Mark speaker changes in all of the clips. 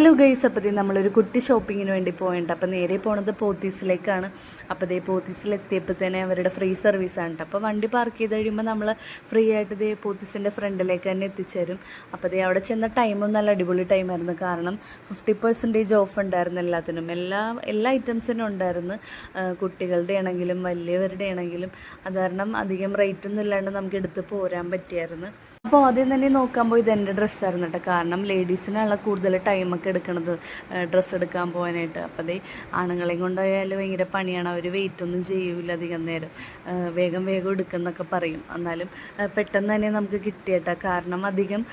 Speaker 1: Hello guys അപ്പോൾ ഇത് നമ്മളൊരു കുട്ടി ഷോപ്പിങ്ങിന് വേണ്ടി പോയിട്ടുണ്ട് അപ്പോൾ നേരെ പോണത് പോത്തീസിലേക്കാണ്. അപ്പോൾ ഇതേ പോത്തീസിലെത്തിയപ്പോൾ തന്നെ അവരുടെ ഫ്രീ സർവീസാണ് കേട്ടോ അപ്പോൾ വണ്ടി പാർക്ക് ചെയ്ത് കഴിയുമ്പോൾ നമ്മൾ ഫ്രീ ആയിട്ട് ഇതേ പോത്തീസിന്റെ ഫ്രണ്ടിലേക്ക് തന്നെ എത്തിച്ചേരും. അപ്പോൾ ഇതേ അവിടെ ചെന്ന ടൈമും നല്ല അടിപൊളി ടൈമായിരുന്നു കാരണം ഫിഫ്റ്റി പെർസെന്റേജ് ഓഫ് ഉണ്ടായിരുന്നു എല്ലാത്തിനും. എല്ലാ എല്ലാ ഐറ്റംസിനും ഉണ്ടായിരുന്നു. കുട്ടികളുടെ ആണെങ്കിലും വലിയവരുടെ ആണെങ്കിലും. അത് കാരണം അധികം റേറ്റൊന്നും ഇല്ലാണ്ട് നമുക്ക് എടുത്ത് പോരാൻ പറ്റിയായിരുന്നു. അപ്പോൾ ആദ്യം തന്നെ നോക്കാൻ പോയത് എന്റെ ഡ്രസ്സായിരുന്നു കേട്ടോ. കാരണം ലേഡീസിനുള്ള കൂടുതൽ ടൈമൊക്കെ എടുക്കണത് ഡ്രസ്സ് എടുക്കാൻ പോകാനായിട്ട്. അപ്പോൾ അതേ ആണുങ്ങളെയും കൊണ്ടുപോയാൽ ഭയങ്കര പണിയാണ്. അവർ വെയിറ്റ് ഒന്നും ചെയ്യൂല അധികം നേരം. വേഗം വേഗം എടുക്കുന്നൊക്കെ പറയും. എന്നാലും പെട്ടെന്ന് തന്നെ നമുക്ക് കിട്ടിയേട്ടാ. കാരണം അധികം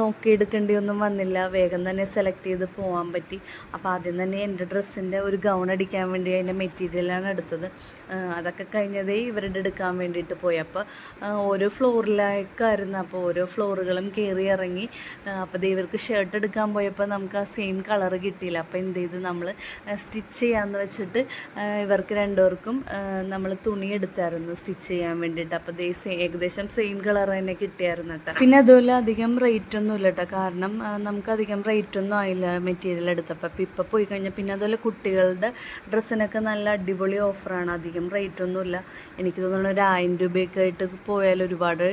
Speaker 1: നോക്കി എടുക്കേണ്ടി ഒന്നും വന്നില്ല. വേഗം തന്നെ സെലക്ട് ചെയ്ത് പോകാൻ പറ്റി. അപ്പോൾ ആദ്യം തന്നെ എന്റെ ഡ്രസ്സിന്റെ ഒരു ഗൗൺ അടിക്കാൻ വേണ്ടി അതിന്റെ മെറ്റീരിയലാണ് എടുത്തത്. അതൊക്കെ കഴിഞ്ഞതേ ഇവരുടെ എടുക്കാൻ വേണ്ടിയിട്ട് പോയി. അപ്പോൾ ഓരോ ഫ്ലോറിലേക്കായിരുന്നു അപ്പോൾ ഓരോ ഫ്ലോറുകളും കയറി ഇറങ്ങി. അപ്പോൾ ഇവർക്ക് ഷർട്ട് എടുക്കാൻ പോയപ്പോൾ നമുക്ക് ആ സെയിം കളർ കിട്ടിയില്ല. അപ്പോൾ എന്ത് ചെയ്ത് നമ്മൾ സ്റ്റിച്ച് ചെയ്യാമെന്ന് വെച്ചിട്ട് ഇവർക്ക് രണ്ടുപേർക്കും നമ്മൾ തുണി എടുത്തായിരുന്നു സ്റ്റിച്ച് ചെയ്യാൻ വേണ്ടിയിട്ട്. അപ്പോൾ ഏകദേശം സെയിം കളർ തന്നെ കിട്ടിയായിരുന്നു കേട്ടോ. പിന്നെ അതുപോലെ അധികം റേറ്റ് ഒന്നും ഇല്ല കേട്ടോ. കാരണം നമുക്ക് അധികം റേറ്റ് ഒന്നും ആയില്ല മെറ്റീരിയൽ എടുത്തപ്പോൾ അപ്പോൾ ഇപ്പോൾ പോയി കഴിഞ്ഞാൽ പിന്നെ അതുപോലെ കുട്ടികളുടെ ഡ്രസ്സിനൊക്കെ നല്ല അടിപൊളി ഓഫറാണ് അധികം റേറ്റ് ഒന്നുമില്ല എനിക്ക് തോന്നുന്നു ഒരു ആയിരം രൂപയൊക്കെ ആയിട്ട് പോയാൽ ഒരുപാട്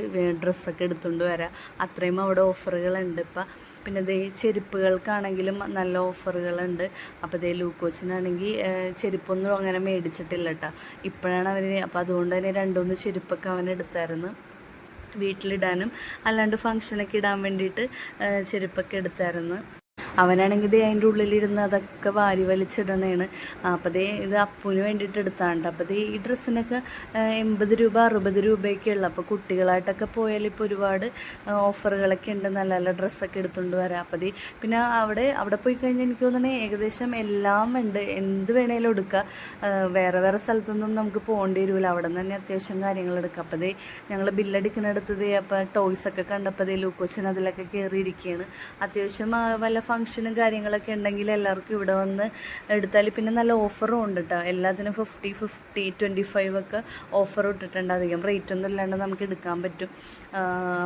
Speaker 1: ഡ്രസ്സൊക്കെ എടുത്തുകൊണ്ട് വരാം. അത്രയും അവിടെ ഓഫറുകളുണ്ട്. ഇപ്പം പിന്നെ ദേ ചെരുപ്പുകൾക്കാണെങ്കിലും നല്ല ഓഫറുകളുണ്ട്. അപ്പോൾ ഇതേ ലൂക്കോച്ചിനാണെങ്കിൽ ചെരുപ്പൊന്നും അങ്ങനെ മേടിച്ചിട്ടില്ല കേട്ടോ ഇപ്പോഴാണ് അവർ അപ്പോൾ അതുകൊണ്ട് തന്നെ രണ്ടുമൂന്ന് ചെരുപ്പൊക്കെ അവൻ എടുത്തായിരുന്നു. വീട്ടിലിടാനും അല്ലാണ്ട് ഫങ്ഷനൊക്കെ ഇടാൻ വേണ്ടിയിട്ട് ചെരുപ്പൊക്കെ എടുത്തായിരുന്നു. അവനാണെങ്കിൽ ഇത് അതിന്റെ ഉള്ളിലിരുന്ന് അതൊക്കെ വാരി വലിച്ചിടണേണ്. അപ്പോൾ ദേ ഇത് അപ്പുവിന് വേണ്ടിയിട്ട് എടുത്താണ്ട്. അപ്പോൾ ദേ ഈ ഡ്രസ്സിനൊക്കെ എൺപത് രൂപ അറുപത് രൂപയൊക്കെ ഉള്ളു. അപ്പോൾ കുട്ടികളായിട്ടൊക്കെ പോയാൽ ഇപ്പോൾ ഒരുപാട് ഓഫറുകളൊക്കെ ഉണ്ട്. നല്ല നല്ല ഡ്രസ്സൊക്കെ എടുത്തുകൊണ്ട് വരാം. അപ്പോൾ ദേ പിന്നെ അവിടെ അവിടെ പോയി കഴിഞ്ഞാൽ എനിക്ക് തോന്നണേ ഏകദേശം എല്ലാം ഉണ്ട്. എന്ത് വേണേലും എടുക്കുക വേറെ വേറെ സ്ഥലത്തൊന്നും നമുക്ക് പോകേണ്ടി വരില്ല അവിടെ നിന്ന് തന്നെ അത്യാവശ്യം കാര്യങ്ങൾ എടുക്കാം. അപ്പോൾ ദേ ഞങ്ങൾ ബില്ലടിക്കുന്നിടത്ത് ദേ അപ്പോൾ ടോയ്സൊക്കെ കണ്ടപ്പോൾ ദേ ലൂക്കോച്ചിന് അതിലൊക്കെ കയറിയിരിക്കുകയാണ് അത്യാവശ്യം വല്ല വല്ല ഫംഗ്ഷനും കാര്യങ്ങളൊക്കെ ഉണ്ടെങ്കിൽ എല്ലാവർക്കും ഇവിടെ വന്ന് എടുത്താൽ പിന്നെ നല്ല ഓഫറും ഉണ്ട് കേട്ടോ എല്ലാത്തിനും ഫിഫ്റ്റി ഫിഫ്റ്റി ട്വന്റി ഫൈവ് ഒക്കെ ഓഫർ ഇട്ടിട്ടുണ്ട്. അധികം റേറ്റ് ഒന്നും ഇല്ലാണ്ട് നമുക്ക് എടുക്കാൻ പറ്റും.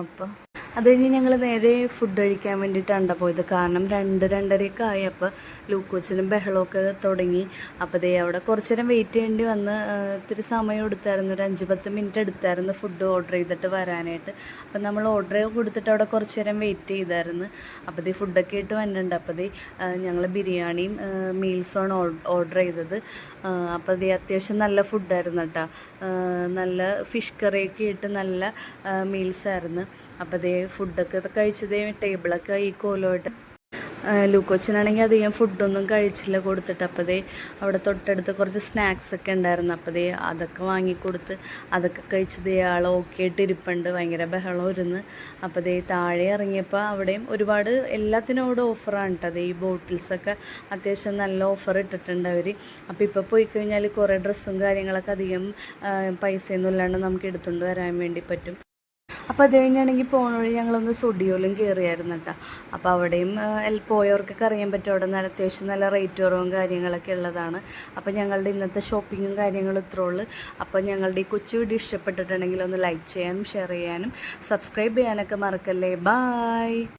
Speaker 1: അപ്പോൾ അത് കഴിഞ്ഞ് ഞങ്ങൾ നേരെ ഫുഡ് കഴിക്കാൻ വേണ്ടിയിട്ടാണ് പോയത്. കാരണം രണ്ട് രണ്ടരയൊക്കെ ആയി അപ്പോൾ ലൂക്കോച്ചിനും ബഹളമൊക്കെ തുടങ്ങി. അപ്പോൾ ദേ അവിടെ കുറച്ച് നേരം വെയിറ്റ് ചെയ്യേണ്ടി വന്ന് ഇത്തിരി സമയം എടുത്തായിരുന്നു. ഒരു അഞ്ച് പത്ത് മിനിറ്റ് എടുത്തായിരുന്നു ഫുഡ് ഓർഡർ ചെയ്തിട്ട് വരാനായിട്ട്. അപ്പോൾ നമ്മൾ ഓർഡർ കൊടുത്തിട്ട് അവിടെ കുറച്ച് നേരം വെയിറ്റ് ചെയ്തായിരുന്നു. അപ്പോൾ ദേ ഫുഡൊക്കെ ഇട്ട് വന്നിട്ടുണ്ട്. അപ്പോൾ ദേ ഞങ്ങൾ ബിരിയാണിയും മീൽസുമാണ് ഓർഡർ ചെയ്തത്. അപ്പോൾ ദേ അത്യാവശ്യം നല്ല ഫുഡായിരുന്നു കേട്ടോ നല്ല ഫിഷ് കറിയൊക്കെ ഇട്ട് നല്ല മീൽസായിരുന്നു അപ്പോൾ ദേ ഫുഡൊക്കെ കഴിച്ചതേ ടേബിളൊക്കെ ഈ കോലോട്ട്. ലൂക്കോച്ചിനാണെങ്കിൽ അധികം ഫുഡൊന്നും കഴിച്ചില്ല കൊടുത്തിട്ട്. അപ്പോൾ ദേ അവിടെ തൊട്ടടുത്ത് കുറച്ച് സ്നാക്സ് ഒക്കെ ഉണ്ടായിരുന്നു. അപ്പോൾ ദേ അതൊക്കെ വാങ്ങിക്കൊടുത്ത് അതൊക്കെ കഴിച്ചത് ഇയാൾ ഓക്കെ ആയിട്ട് ഇരിപ്പുണ്ട്. ഭയങ്കര ബഹളം ഇരുന്ന്. അപ്പോൾ ദേ താഴെ ഇറങ്ങിയപ്പോൾ അവിടെയും ഒരുപാട് എല്ലാത്തിനും അവിടെ ഓഫറാണ് കേട്ടോ ദേ ഈ ബോട്ടിൽസൊക്കെ അത്യാവശ്യം നല്ല ഓഫർ ഇട്ടിട്ടുണ്ട് അവർ അപ്പോൾ ഇപ്പോൾ പോയി കഴിഞ്ഞാൽ കുറേ ഡ്രസ്സും കാര്യങ്ങളൊക്കെ അധികം പൈസയൊന്നും ഇല്ലാണ്ട് നമുക്ക് എടുത്തുകൊണ്ട് വരാൻ വേണ്ടി പറ്റും. അപ്പോൾ അത് കഴിഞ്ഞാണെങ്കിൽ പോണ വഴി ഞങ്ങളൊന്ന് സ്റ്റുഡിയോയിലും കയറിയായിരുന്നു കേട്ടോ അപ്പോൾ അവിടെയും പോയവർക്കൊക്കെ അറിയാൻ പറ്റും അവിടെ നല്ല അത്യാവശ്യം നല്ല റേറ്റ് കുറവും കാര്യങ്ങളൊക്കെ ഉള്ളതാണ്. അപ്പോൾ ഞങ്ങളുടെ ഇന്നത്തെ ഷോപ്പിങ്ങും കാര്യങ്ങളും ഇത്രേ ഉള്ളൂ. അപ്പോൾ ഞങ്ങളുടെ ഈ കൊച്ചു വീഡിയോ ഇഷ്ടപ്പെട്ടിട്ടുണ്ടെങ്കിൽ ഒന്ന് ലൈക്ക് ചെയ്യാനും ഷെയർ ചെയ്യാനും സബ്സ്ക്രൈബ് ചെയ്യാനൊക്കെ മറക്കല്ലേ? ബായ്